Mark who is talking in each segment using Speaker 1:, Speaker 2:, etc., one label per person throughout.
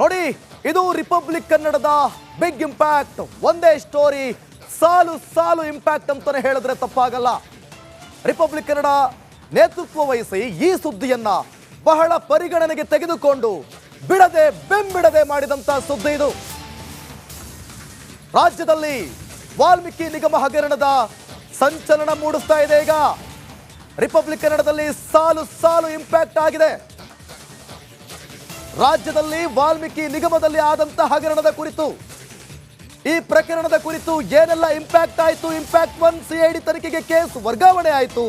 Speaker 1: ನೋಡಿ, ಇದು ರಿಪಬ್ಲಿಕ್ ಕನ್ನಡದ ಬಿಗ್ ಇಂಪ್ಯಾಕ್ಟ್ ಒಂದೇ ಸ್ಟೋರಿ ಸಾಲು ಸಾಲು ಇಂಪ್ಯಾಕ್ಟ್ ಅಂತಾನೆ ಹೇಳಿದ್ರೆ ತಪ್ಪಾಗಲ್ಲ. ರಿಪಬ್ಲಿಕ್ ಕನ್ನಡ ನೇತೃತ್ವ ವಹಿಸಿ ಈ ಸುದ್ದಿಯನ್ನ ಬಹಳ ಪರಿಗಣನೆಗೆ ತೆಗೆದುಕೊಂಡು ಬಿಡದೆ ಬೆಂಬಿಡದೆ ಮಾಡಿದಂತ ಸುದ್ದಿ ಇದು. ರಾಜ್ಯದಲ್ಲಿ ವಾಲ್ಮೀಕಿ ನಿಗಮ ಹಗರಣದ ಸಂಚಲನ ಮೂಡಿಸ್ತಾ ಇದೆ ಈಗ. ರಿಪಬ್ಲಿಕ್ ಕನ್ನಡದಲ್ಲಿ ಸಾಲು ಸಾಲು ಇಂಪ್ಯಾಕ್ಟ್ ಆಗಿದೆ. ರಾಜ್ಯದಲ್ಲಿ ವಾಲ್ಮೀಕಿ ನಿಗಮದಲ್ಲಿ ಆದಂತಹ ಹಗರಣದ ಕುರಿತು, ಈ ಪ್ರಕರಣದ ಕುರಿತು ಏನೆಲ್ಲ ಇಂಪ್ಯಾಕ್ಟ್ ಆಯಿತು? ಇಂಪ್ಯಾಕ್ಟ್ ಒನ್ ಸಿಐಡಿ ತನಿಖೆಗೆ ಕೇಸ್ ವರ್ಗಾವಣೆ ಆಯಿತು.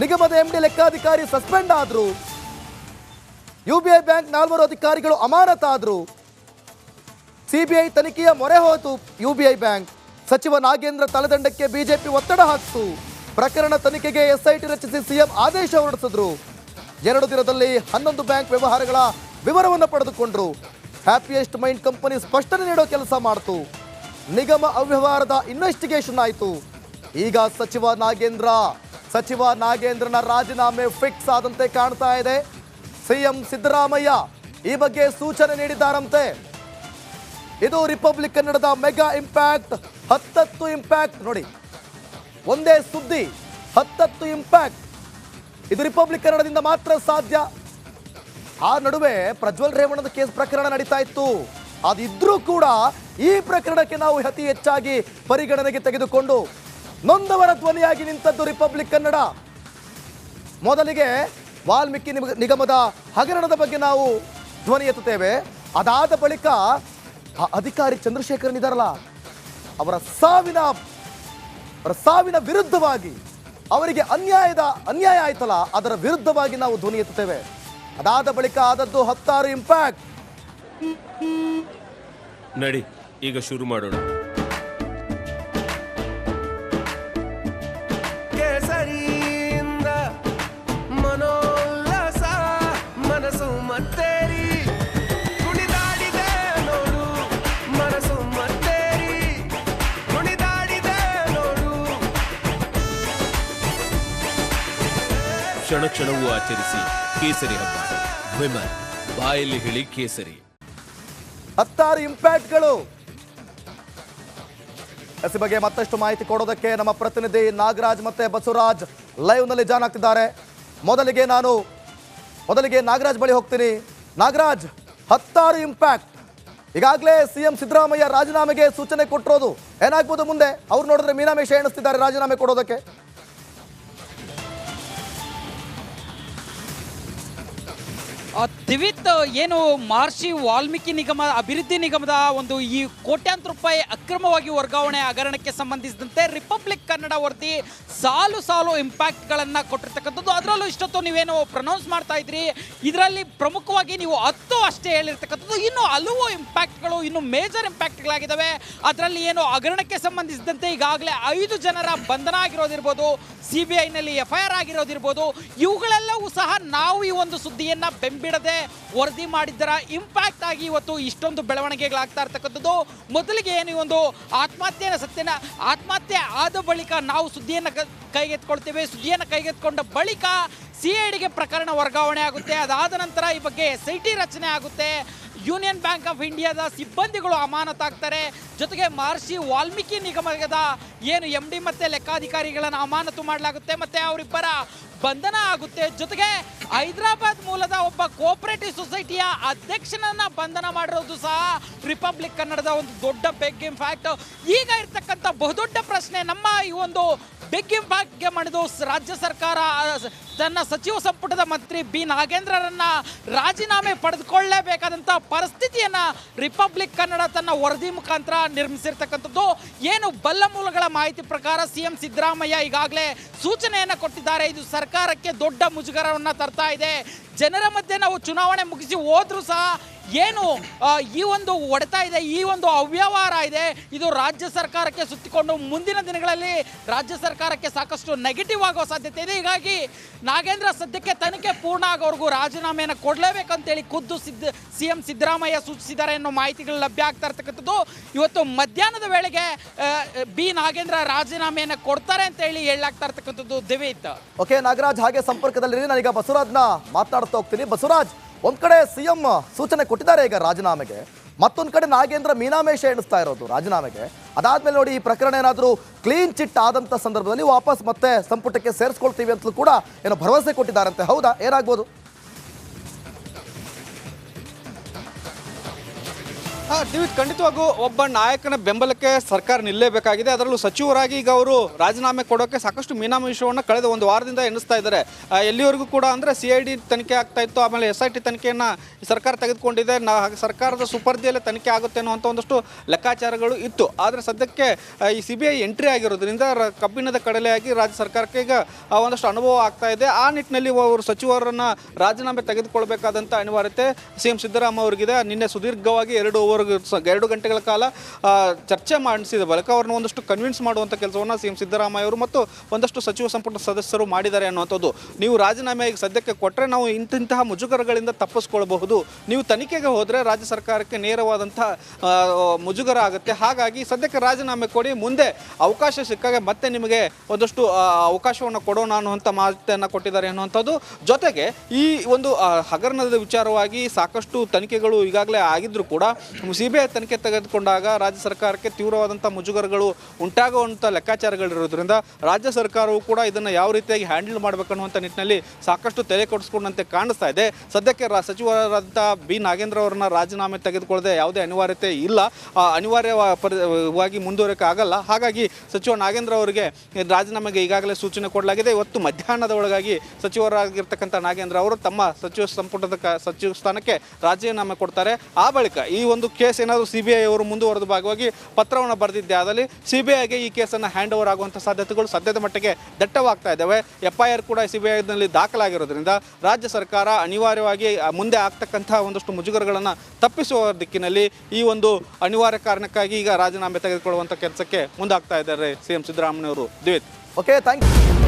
Speaker 1: ನಿಗಮದ ಎಂಡಿ ಲೆಕ್ಕಾಧಿಕಾರಿ ಸಸ್ಪೆಂಡ್ ಆದ್ರು. ಯುಬಿಐ ಬ್ಯಾಂಕ್ ನಾಲ್ವರು ಅಧಿಕಾರಿಗಳು ಅಮಾನತಾದ್ರು ಸಿಬಿಐ ತನಿಖೆಯ ಮೊರೆ ಹೋಯಿತು ಯುಬಿಐ ಬ್ಯಾಂಕ್ ಸಚಿವ ನಾಗೇಂದ್ರ ತಲೆದಂಡಕ್ಕೆ ಬಿಜೆಪಿ ಒತ್ತಡ ಹಾಕಿತು. ಪ್ರಕರಣ ತನಿಖೆಗೆ ಎಸ್ಐಟಿ ರಚಿಸಿ ಸಿಎಂ ಆದೇಶ ಹೊರಡಿಸಿದ್ರು. ಎರಡು ದಿನದಲ್ಲಿ ಹನ್ನೊಂದು ಬ್ಯಾಂಕ್ ವ್ಯವಹಾರಗಳ ವಿವರವನ್ನು ಪಡೆದುಕೊಂಡ್ರು. ಹ್ಯಾಪಿಯೆಸ್ಟ್ ಮೈಂಡ್ ಕಂಪನಿ ಸ್ಪಷ್ಟನೆ ನೀಡೋ ಕೆಲಸ ಮಾಡ್ತು. ನಿಗಮ ಅವ್ಯವಹಾರದ ಇನ್ವೆಸ್ಟಿಗೇಷನ್ ಆಯಿತು. ಈಗ ಸಚಿವ ನಾಗೇಂದ್ರ, ಸಚಿವ ನಾಗೇಂದ್ರನ ರಾಜೀನಾಮೆ ಫಿಕ್ಸ್ ಆದಂತೆ ಕಾಣ್ತಾ ಇದೆ. ಸಿಎಂ ಸಿದ್ದರಾಮಯ್ಯ ಈ ಬಗ್ಗೆ ಸೂಚನೆ ನೀಡಿದ್ದಾರಂತೆ. ಇದು ರಿಪಬ್ಲಿಕ್ ಕನ್ನಡದ ಮೆಗಾ ಇಂಪ್ಯಾಕ್ಟ್ ಹತ್ತತ್ತು ಇಂಪ್ಯಾಕ್ಟ್ ನೋಡಿ. ಒಂದೇ ಸುದ್ದಿ, ಹತ್ತತ್ತು ಇಂಪ್ಯಾಕ್ಟ್ ಇದು ರಿಪಬ್ಲಿಕ್ ಕನ್ನಡದಿಂದ ಮಾತ್ರ ಸಾಧ್ಯ. ಆ ನಡುವೆ ಪ್ರಜ್ವಲ್ ರೇವಣ್ಣದ ಕೇಸ್ ಪ್ರಕರಣ ನಡೀತಾ ಇತ್ತು. ಅದಿದ್ರೂ ಕೂಡ ಈ ಪ್ರಕರಣಕ್ಕೆ ನಾವು ಅತಿ ಹೆಚ್ಚಾಗಿ ಪರಿಗಣನೆಗೆ ತೆಗೆದುಕೊಂಡು ನೊಂದವರ ಧ್ವನಿಯಾಗಿ ನಿಂತದ್ದು ರಿಪಬ್ಲಿಕ್ ಕನ್ನಡ ಮೊದಲಿಗೆ ವಾಲ್ಮೀಕಿ ನಿಗಮದ ಹಗರಣದ ಬಗ್ಗೆ ನಾವು ಧ್ವನಿ ಎತ್ತುತ್ತೇವೆ. ಅದಾದ ಬಳಿಕ ಅಧಿಕಾರಿ ಚಂದ್ರಶೇಖರನ್ ಇದಾರಲ್ಲ ಅವರ ಸಾವಿನ ಅವರ ಸಾವಿನ ವಿರುದ್ಧವಾಗಿ ಅವರಿಗೆ ಅನ್ಯಾಯದ, ಅನ್ಯಾಯ ಆಯ್ತಲ್ಲ, ಅದರ ವಿರುದ್ಧವಾಗಿ ನಾವು ಧ್ವನಿ ಎತ್ತುತ್ತೇವೆ. ಅದಾದ ಬಳಿಕ ಆದದ್ದು ಹತ್ತಾರು ಇಂಪ್ಯಾಕ್ಟ್
Speaker 2: ನಡಿ ಈಗ ಶುರು ಮಾಡೋಣ. ಕ್ಷಣ ಕ್ಷಣವೂ ಆಚರಿಸಿ ಕೇಸರಿ ಹಬ್ಬ. ವಿಮಲ್, ಬಾಯಲ್ಲಿ ಹೇಳಿ ಕೇಸರಿ.
Speaker 1: ಹತ್ತಾರು ಇಂಪ್ಯಾಕ್ಟ್ಗಳು. ಎಸ್ ಬಗ್ಗೆ ಮತ್ತಷ್ಟು ಮಾಹಿತಿ ಕೊಡೋದಕ್ಕೆ ನಮ್ಮ ಪ್ರತಿನಿಧಿ ನಾಗರಾಜ್ ಮತ್ತೆ ಬಸವರಾಜ್ ಲೈವ್ನಲ್ಲಿ ಜಾನ್ ಆಗ್ತಿದ್ದಾರೆ. ಮೊದಲಿಗೆ ನಾನು, ಮೊದಲಿಗೆ ನಾಗರಾಜ್ ಬಳಿ ಹೋಗ್ತೀನಿ. ನಾಗರಾಜ್, ಹತ್ತಾರು ಇಂಪ್ಯಾಕ್ಟ್. ಈಗಾಗಲೇ ಸಿಎಂ ಸಿದ್ದರಾಮಯ್ಯ ರಾಜೀನಾಮೆಗೆ ಸೂಚನೆ ಕೊಟ್ಟಿರೋದು ಏನಾಗ್ಬೋದು ಮುಂದೆ? ಅವ್ರು ನೋಡಿದ್ರೆ ಮೀನಾಮೇಶ ಎಣಿಸ್ತಿದ್ದಾರೆ ರಾಜೀನಾಮೆ ಕೊಡೋದಕ್ಕೆ.
Speaker 3: ದಿವಿತ್ ಏನು ಮಾರ್ಷಿ ವಾಲ್ಮೀಕಿ ನಿಗಮ, ಅಭಿವೃದ್ಧಿ ನಿಗಮದ ಒಂದು ಈ ಕೋಟ್ಯಾಂತರ ರೂಪಾಯಿ ಅಕ್ರಮವಾಗಿ ವರ್ಗಾವಣೆ ಹಗರಣಕ್ಕೆ ಸಂಬಂಧಿಸಿದಂತೆ ರಿಪಬ್ಲಿಕ್ ಕನ್ನಡ ವರದಿ ಸಾಲು ಸಾಲು ಇಂಪ್ಯಾಕ್ಟ್ಗಳನ್ನು ಕೊಟ್ಟಿರ್ತಕ್ಕಂಥದ್ದು. ಅದರಲ್ಲೂ ಇಷ್ಟೊತ್ತು ನೀವೇನು ಪ್ರನೌನ್ಸ್ ಮಾಡ್ತಾ ಇದ್ರಿ. ಇದರಲ್ಲಿ ಪ್ರಮುಖವಾಗಿ ನೀವು ಹತ್ತು ಅಷ್ಟೇ ಹೇಳಿರ್ತಕ್ಕಂಥದ್ದು ಇನ್ನು ಹಲವು ಇಂಪ್ಯಾಕ್ಟ್ಗಳು ಇನ್ನು ಮೇಜರ್ ಇಂಪ್ಯಾಕ್ಟ್ಗಳಾಗಿದ್ದಾವೆ ಅದರಲ್ಲಿ ಏನು ಹಗರಣಕ್ಕೆ ಸಂಬಂಧಿಸಿದಂತೆ ಈಗಾಗಲೇ ಐದು ಜನರ ಬಂಧನ ಆಗಿರೋದಿರ್ಬೋದು ಸಿ ಬಿ ಐನಲ್ಲಿ ಎಫ್ ಐ ಆರ್ ಆಗಿರೋದಿರ್ಬೋದು, ಇವುಗಳೆಲ್ಲವೂ ಸಹ ನಾವು ಈ ಒಂದು ಸುದ್ದಿಯನ್ನು ಬೆಂಬಿಡದೆ ವರದಿ ಮಾಡಿದ್ದರ ಇಂಪ್ಯಾಕ್ಟ್ ಆಗಿ ಇವತ್ತು ಇಷ್ಟೊಂದು ಬೆಳವಣಿಗೆಗಳಾಗ್ತಾ ಇರ್ತಕ್ಕಂಥದ್ದು. ಮೊದಲಿಗೆ ಏನು ಈ ಒಂದು ಆತ್ಮಹತ್ಯೆಯ ಸತ್ಯನ, ಆತ್ಮಹತ್ಯೆ ಆದ ಬಳಿಕ ನಾವು ಸುದ್ದಿಯನ್ನು ಕೈಗೆತ್ಕೊಳ್ತೇವೆ. ಸುದ್ದಿಯನ್ನು ಕೈಗೆತ್ಕೊಂಡ ಬಳಿಕ ಸಿ ಐ ಡಿಗೆ ಪ್ರಕರಣ ವರ್ಗಾವಣೆ ಆಗುತ್ತೆ. ಅದಾದ ನಂತರ ಈ ಬಗ್ಗೆ ಎಸ್ ರಚನೆ ಆಗುತ್ತೆ. ಯೂನಿಯನ್ ಬ್ಯಾಂಕ್ ಆಫ್ ಇಂಡಿಯಾದ ಸಿಬ್ಬಂದಿಗಳು ಅಮಾನತಾಗ್ತಾರೆ. ಜೊತೆಗೆ ಮಹರ್ಷಿ ವಾಲ್ಮೀಕಿ ನಿಗಮದ ಏನು ಎಂ ಡಿ ಮತ್ತೆ ಲೆಕ್ಕಾಧಿಕಾರಿಗಳನ್ನು ಅಮಾನತು ಮಾಡಲಾಗುತ್ತೆ. ಮತ್ತೆ ಅವರಿಬ್ಬರ ಬಂಧನ ಆಗುತ್ತೆ. ಜೊತೆಗೆ ಹೈದರಾಬಾದ್ ಮೂಲದ ಒಬ್ಬ ಕೋಪರೇಟಿವ್ ಸೊಸೈಟಿಯ ಅಧ್ಯಕ್ಷನನ್ನ ಬಂಧನ ಮಾಡಿರೋದು ಸಹ ರಿಪಬ್ಲಿಕ್ ಕನ್ನಡದ ಒಂದು ದೊಡ್ಡ ಬೆಗ್ ಇಂಪ್ಯಾಕ್ಟ್ ಈಗ ಇರ್ತಕ್ಕಂಥ ಬಹುದೊಡ್ಡ ಪ್ರಶ್ನೆ ನಮ್ಮ ಈ ಒಂದು ಬೆಗ್ ಇಂಪ್ಯಾಕ್ಟ್ಗೆ ಮಾಡಿದು ರಾಜ್ಯ ಸರ್ಕಾರ ತನ್ನ ಸಚಿವ ಸಂಪುಟದ ಮಂತ್ರಿ ಬಿ ನಾಗೇಂದ್ರರನ್ನ ರಾಜೀನಾಮೆ ಪಡೆದುಕೊಳ್ಳಲೇಬೇಕಾದಂಥ ಪರಿಸ್ಥಿತಿಯನ್ನ ರಿಪಬ್ಲಿಕ್ ಕನ್ನಡ ತನ್ನ ವರದಿ ಮುಖಾಂತರ ನಿರ್ಮಿಸಿರ್ತಕ್ಕಂಥದ್ದು. ಏನು ಬಲ್ಲ ಮೂಲಗಳ ಮಾಹಿತಿ ಪ್ರಕಾರ ಸಿಎಂ ಸಿದ್ದರಾಮಯ್ಯ ಈಗಾಗಲೇ ಸೂಚನೆಯನ್ನ ಕೊಟ್ಟಿದ್ದಾರೆ. ಇದು ಸರ್ಕಾರಕ್ಕೆ ದೊಡ್ಡ ಮುಜುಗರವನ್ನ ತರ್ತಾ ಇದೆ. ಜನರ ಮಧ್ಯೆ ನಾವು ಚುನಾವಣೆ ಮುಗಿಸಿ ಹೋದ್ರೂ ಸಹ ಏನು ಈ ಒಂದು ಒಡೆತ ಇದೆ, ಈ ಒಂದು ಅವ್ಯವಹಾರ ಇದೆ. ಇದು ರಾಜ್ಯ ಸರ್ಕಾರಕ್ಕೆ ಸುತ್ತಿಕೊಂಡು ಮುಂದಿನ ದಿನಗಳಲ್ಲಿ ರಾಜ್ಯ ಸರ್ಕಾರಕ್ಕೆ ಸಾಕಷ್ಟು ನೆಗೆಟಿವ್ ಆಗೋ ಸಾಧ್ಯತೆ ಇದೆ. ಹೀಗಾಗಿ ನಾಗೇಂದ್ರ ಸದ್ಯಕ್ಕೆ ತನಿಖೆ ಪೂರ್ಣ ಆಗೋವರೆಗೂ ರಾಜೀನಾಮೆಯನ್ನು ಕೊಡಲೇಬೇಕಂತೇಳಿ ಖುದ್ದು ಸಿದ್ದ ಸಿ ಎಂ ಸಿದ್ದರಾಮಯ್ಯ ಸೂಚಿಸಿದ್ದಾರೆ ಅನ್ನೋ ಮಾಹಿತಿಗಳು ಲಭ್ಯ ಆಗ್ತಾ ಇರ್ತಕ್ಕಂಥದ್ದು. ಇವತ್ತು ಮಧ್ಯಾಹ್ನದ ವೇಳೆಗೆ ಬಿ ನಾಗೇಂದ್ರ ರಾಜೀನಾಮೆಯನ್ನು ಕೊಡ್ತಾರೆ ಅಂತ ಹೇಳಿ ಹೇಳಲಾಗ್ತಾ ಇರ್ತಕ್ಕಂಥದ್ದು ದಿವಿತ್.
Speaker 1: ಓಕೆ ನಾಗರಾಜ್, ಹಾಗೆ ಸಂಪರ್ಕದಲ್ಲಿ ನಾನೀಗ ಬಸವರಾಜ್ನ ಮಾತನಾಡ್ತಾ ಹೋಗ್ತೀನಿ. ಬಸವರಾಜ್, ಒಂದ್ ಕಡೆ ಸಿಎಂ ಸೂಚನೆ ಕೊಟ್ಟಿದ್ದಾರೆ ಈಗ ರಾಜೀನಾಮೆಗೆ. ಮತ್ತೊಂದ್ ಕಡೆ ನಾಗೇಂದ್ರ ಮೀನಾಮೇಶ ಎಣಿಸ್ತಾ ಇರೋದು ರಾಜೀನಾಮೆಗೆ. ಅದಾದ್ಮೇಲೆ ನೋಡಿ ಈ ಪ್ರಕರಣ ಏನಾದರೂ ಕ್ಲೀನ್ ಚಿಟ್ ಆದಂತ ಸಂದರ್ಭದಲ್ಲಿ ವಾಪಸ್ ಮತ್ತೆ ಸಂಪುಟಕ್ಕೆ ಸೇರಿಸ್ಕೊಳ್ತೀವಿ ಅಂತಲೂ ಕೂಡ ಏನೋ ಭರವಸೆ ಕೊಟ್ಟಿದ್ದಾರಂತೆ. ಹೌದಾ? ಏನಾಗ್ಬೋದು?
Speaker 4: ದಿವಿತ್ ಖಂಡಿತವಾಗೂ ಒಬ್ಬ ನಾಯಕನ ಬೆಂಬಲಕ್ಕೆ ಸರ್ಕಾರ ನಿಲ್ಲೇಬೇಕಾಗಿದೆ. ಅದರಲ್ಲೂ ಸಚಿವರಾಗಿ ಈಗ ಅವರು ರಾಜೀನಾಮೆ ಕೊಡೋಕೆ ಸಾಕಷ್ಟು ಮೀನಾಮಿಷವನ್ನು ಕಳೆದ ಒಂದು ವಾರದಿಂದ ಎಣಿಸ್ತಾ ಇದ್ದಾರೆ. ಎಲ್ಲಿವರೆಗೂ ಕೂಡ ಅಂದರೆ ಸಿ ಐ ಡಿ ತನಿಖೆ ಆಗ್ತಾ ಇತ್ತು, ಆಮೇಲೆ ಎಸ್ ಐ ಟಿ ತನಿಖೆಯನ್ನು ಸರ್ಕಾರ ತೆಗೆದುಕೊಂಡಿದೆ. ನಾ ಸರ್ಕಾರದ ಸುಪರ್ದಿಯಲ್ಲೇ ತನಿಖೆ ಆಗುತ್ತೆ ಅನ್ನುವಂಥ ಒಂದಷ್ಟು ಲೆಕ್ಕಾಚಾರಗಳು ಇತ್ತು. ಆದರೆ ಸದ್ಯಕ್ಕೆ ಈ ಸಿ ಬಿ ಐ ಎಂಟ್ರಿ ಆಗಿರೋದ್ರಿಂದ ಕಬ್ಬಿಣದ ಕಡಲೆಯಾಗಿ ರಾಜ್ಯ ಸರ್ಕಾರಕ್ಕೆ ಈಗ ಒಂದಷ್ಟು ಅನುಭವ ಆಗ್ತಾ ಇದೆ. ಆ ನಿಟ್ಟಿನಲ್ಲಿ ಅವರು ಸಚಿವರನ್ನ ರಾಜೀನಾಮೆ ತೆಗೆದುಕೊಳ್ಬೇಕಾದಂಥ ಅನಿವಾರ್ಯತೆ ಸಿ ಎಂ ಸಿದ್ದರಾಮಯ್ಯ ಅವರಿಗಿದೆ. ನಿನ್ನೆ ಸುದೀರ್ಘವಾಗಿ ಎರಡು ಓವರ್ ಎರಡು ಗಂಟೆಗಳ ಕಾಲ ಚರ್ಚೆ ಮಾಡಿಸಿದ ಬಳಿಕ ಅವ್ರನ್ನ ಒಂದಷ್ಟು ಕನ್ವಿನ್ಸ್ ಮಾಡುವಂಥ ಕೆಲಸವನ್ನು ಸಿ ಎಂ ಸಿದ್ದರಾಮಯ್ಯ ಅವರು ಮತ್ತು ಒಂದಷ್ಟು ಸಚಿವ ಸಂಪುಟ ಸದಸ್ಯರು ಮಾಡಿದ್ದಾರೆ ಅನ್ನುವಂಥದ್ದು. ನೀವು ರಾಜೀನಾಮೆ ಈಗ ಸದ್ಯಕ್ಕೆ ಕೊಟ್ಟರೆ ನಾವು ಇಂತಿಂತಹ ಮುಜುಗರಗಳಿಂದ ತಪ್ಪಿಸ್ಕೊಳ್ಬಹುದು. ನೀವು ತನಿಖೆಗೆ ಹೋದರೆ ರಾಜ್ಯ ಸರ್ಕಾರಕ್ಕೆ ನೇರವಾದಂಥ ಮುಜುಗರ ಆಗುತ್ತೆ. ಹಾಗಾಗಿ ಸದ್ಯಕ್ಕೆ ರಾಜೀನಾಮೆ ಕೊಡಿ, ಮುಂದೆ ಅವಕಾಶ ಸಿಕ್ಕಾಗ ಮತ್ತೆ ನಿಮಗೆ ಒಂದಷ್ಟು ಅವಕಾಶವನ್ನು ಕೊಡೋಣ ಅನ್ನುವಂಥ ಮಾತನ್ನು ಕೊಟ್ಟಿದ್ದಾರೆ ಅನ್ನುವಂಥದ್ದು. ಜೊತೆಗೆ ಈ ಒಂದು ಹಗರಣದ ವಿಚಾರವಾಗಿ ಸಾಕಷ್ಟು ತನಿಖೆಗಳು ಈಗಾಗಲೇ ಆಗಿದ್ದರೂ ಕೂಡ ಸಿ ಬಿ ಐ ತನಿಖೆ ತೆಗೆದುಕೊಂಡಾಗ ರಾಜ್ಯ ಸರ್ಕಾರಕ್ಕೆ ತೀವ್ರವಾದಂಥ ಮುಜುಗರಗಳು ಉಂಟಾಗುವಂಥ ಲೆಕ್ಕಾಚಾರಗಳಿರೋದ್ರಿಂದ ರಾಜ್ಯ ಸರ್ಕಾರವು ಕೂಡ ಇದನ್ನು ಯಾವ ರೀತಿಯಾಗಿ ಹ್ಯಾಂಡಲ್ ಮಾಡಬೇಕನ್ನುವಂಥ ನಿಟ್ಟಿನಲ್ಲಿ ಸಾಕಷ್ಟು ತಲೆ ಕೊಡಿಸ್ಕೊಂಡಂತೆ ಕಾಣಿಸ್ತಾ ಇದೆ. ಸದ್ಯಕ್ಕೆ ರಾ ಸಚಿವರಾದಂಥ ಬಿ. ನಾಗೇಂದ್ರ ಅವರನ್ನ ರಾಜೀನಾಮೆ ತೆಗೆದುಕೊಳ್ಳದೆ ಯಾವುದೇ ಅನಿವಾರ್ಯತೆ ಇಲ್ಲ. ಅನಿವಾರ್ಯವಾಗಿ ಮುಂದುವರಿಕೆ ಆಗಲ್ಲ. ಹಾಗಾಗಿ ಸಚಿವ ನಾಗೇಂದ್ರ ಅವರಿಗೆ ರಾಜೀನಾಮೆಗೆ ಈಗಾಗಲೇ ಸೂಚನೆ ಕೊಡಲಾಗಿದೆ. ಇವತ್ತು ಮಧ್ಯಾಹ್ನದ ಒಳಗಾಗಿ ಸಚಿವರಾಗಿರ್ತಕ್ಕಂಥ ನಾಗೇಂದ್ರ ಅವರು ತಮ್ಮ ಸಚಿವ ಸಂಪುಟದ ಸಚಿವ ಸ್ಥಾನಕ್ಕೆ ರಾಜೀನಾಮೆ ಕೊಡ್ತಾರೆ. ಆ ಬಳಿಕ ಈ ಒಂದು ಕೇಸ್ ಏನಾದರೂ ಸಿ ಬಿ ಐ ಅವರು ಮುಂದುವರೆದ ಭಾಗವಾಗಿ ಪತ್ರವನ್ನು ಬರೆದಿದ್ದೆ. ಅದರಲ್ಲಿ ಸಿ ಬಿ ಐಗೆ ಈ ಕೇಸನ್ನು ಹ್ಯಾಂಡ್ ಓವರ್ ಆಗುವಂಥ ಸಾಧ್ಯತೆಗಳು ಸದ್ಯದ ಮಟ್ಟಿಗೆ ದಟ್ಟವಾಗ್ತಾ ಇದ್ದಾವೆ. ಎಫ್ ಐ ಆರ್ ಕೂಡ ಸಿ ಬಿ ಐನಲ್ಲಿ ದಾಖಲಾಗಿರೋದ್ರಿಂದ ರಾಜ್ಯ ಸರ್ಕಾರ ಅನಿವಾರ್ಯವಾಗಿ ಮುಂದೆ ಆಗ್ತಕ್ಕಂಥ ಒಂದಷ್ಟು ಮುಜುಗರಗಳನ್ನು ತಪ್ಪಿಸುವ ದಿಕ್ಕಿನಲ್ಲಿ ಈ ಒಂದು ಅನಿವಾರ್ಯ ಕಾರಣಕ್ಕಾಗಿ ಈಗ ರಾಜೀನಾಮೆ ತೆಗೆದುಕೊಳ್ಳುವಂಥ ಕೆಲಸಕ್ಕೆ ಮುಂದಾಗ್ತಾ ಇದ್ದಾರೆ ಸಿ ಎಂ ಸಿದ್ದರಾಮಯ್ಯವರು ದಿವಿತ್.
Speaker 1: ಓಕೆ ಥ್ಯಾಂಕ್ ಯು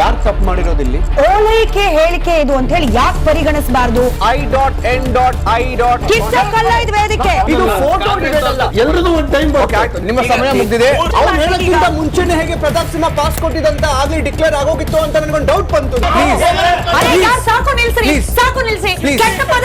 Speaker 5: ಯಾರು ತಪ್ಪು ಮಾಡಿರೋದಿಲ್ಲಿ
Speaker 6: ಓಲೈಕೆ ಹೇಳಿಕೆ ಇದು ಅಂತ ಹೇಳಿ ಯಾಕೆ ಪರಿಗಣಿಸಬಾರದು?
Speaker 5: I dot N dot I dot
Speaker 6: ಕಿಚ್ಚಕ್ಕಲ್ಲ ಇದು ವೇದಿಕೆ
Speaker 5: ಇದು ಫೋಟೋ ಎಲ್ಲರದು ಒಂದು ಟೈಮ್ ನಿಮ್ಮ ಸಮಯ ಮುಗಿದಿದೆ. ಅವ್ರು ಹೇಳಕ್ಕಿಂತ ಮುಂಚೆನೆ ಹೇಗೆ ಪ್ರತಾಪ್ ಸಿಂಹ ಪಾಸ್ ಕೊಟ್ಟಿದಂತ ಆಗ್ಲಿ ಡಿಕ್ಲೇರ್ ಆಗೋಗಿತ್ತು ಅಂತ ನನಗೊಂದು ಡೌಟ್ ಬಂತು. ಪ್ಲೀಸ್
Speaker 6: ಅರೆ ಯಾರ್ ಸಾಕು
Speaker 5: ನಿಲ್ಸಿ
Speaker 6: ಸಾಕು ನಿಲ್ಸಿ. ಕೆಟ್ಟ ಪದ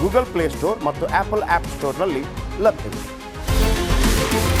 Speaker 7: ಗೂಗಲ್ ಪ್ಲೇಸ್ಟೋರ್ ಮತ್ತು ಆಪಲ್ ಆ್ಯಪ್ ಸ್ಟೋರ್ನಲ್ಲಿ ಲಭ್ಯವಿದೆ